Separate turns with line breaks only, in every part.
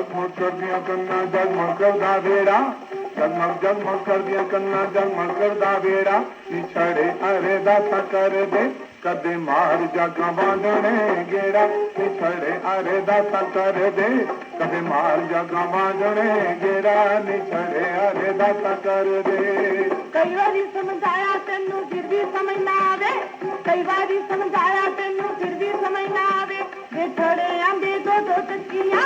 जगमग कर दिया कन्ना जगमग कर दा बेड़ा। जगमग जगमग कर दिया कन्ना जगमग कर दा बेड़ा। पिछड़े अरे दाता कर दे कदे मार जागा बांधने गेड़ा। पिछड़े अरे दाता कर दे कदे मार जागा बांधने गेड़ा। निछड़े अरे दाता कर दे।
कई बारी समझाया तेनू, फिर भी समझ ना आवे। कई बारी समझाया तेनू, फिर भी समझ ना आवे। वे थोड़े आंदे दो दो तकिया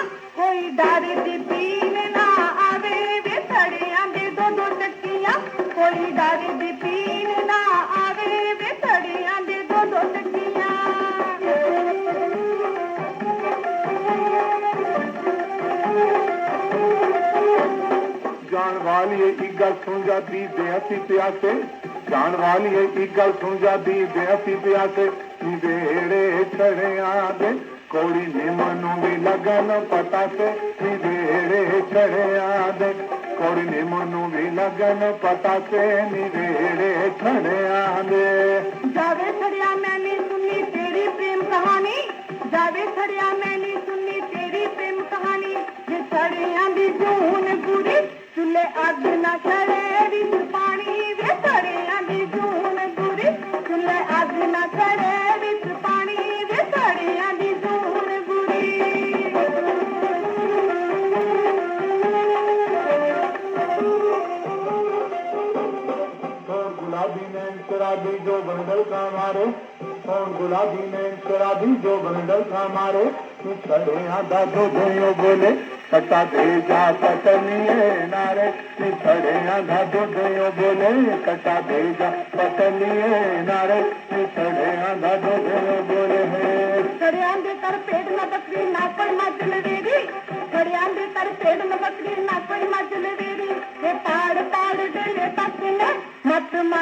ਕੋਈ ਡਰ ਦੀ ਪੀਣ ਨਾ ਆਵੇ ਵੇ ਛੜੇ ਆਂਦੇ ਦੋ ਦੋ ਟੱਕੀਆਂ ਕੋਈ ਡਰ ਦੀ ਪੀਣ ਨਾ ਆਵੇ ਵੇ ਛੜੇ ਆਂਦੇ ਦੋ ਦੋ ਟੱਕੀਆਂ
ਜਾਣ ਵਾਲੀਏ ਇੱਕ ਗੱਲ ਸੁਣ ਜਾਂਦੀ ਦੇ ਅਸੀਂ ਪਿਆਸੇ ਜਾਣ ਵਾਲੀਏ ਇੱਕ ਗੱਲ ਸੁਣ ਜਾਂਦੀ ਦੇ ਅਸੀਂ ਪਿਆਸੇ ਨਿਵੇੜੇ ਛੜਿਆਂ ਦੇ કોળીને મનોવી લગન પતાકે નિધેરે ચડે આદે કોળીને મનોવી લગન પતાકે નિધેરે ચડે આદે
જાવે છડિયા મેં સુની તેરી પ્રેમ કહાની જાવે છડિયા મેં
गुलाबी जो बंडल का मारो कौन गुलाबी में गुलाबी जो बंडल का मारो? चढ़े आधा जो धोयो बोले कटा दे जा पतनी नारे। चढ़े आधा जो धोयो बोले कटा दे जा पतनी नारे। चढ़े आधा जो धोयो बोले
हरियाण के तर पेट न बकरी ना पर मा चल देगी हरियाण के तर पेट न बकरी ना पर मा चल देगी ये पाड़ पाड़ दे ये पाड़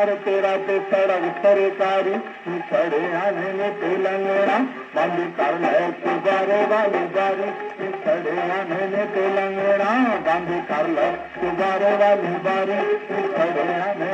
प्यार तेरा तो सड़क सरकारी खड़े आने में तेलंगाना, बंद कर लाए तुम्हारे वाली बारी खड़े आने में तेलंगाना, बंद कर लाए तुम्हारे वाली बारी खड़े आने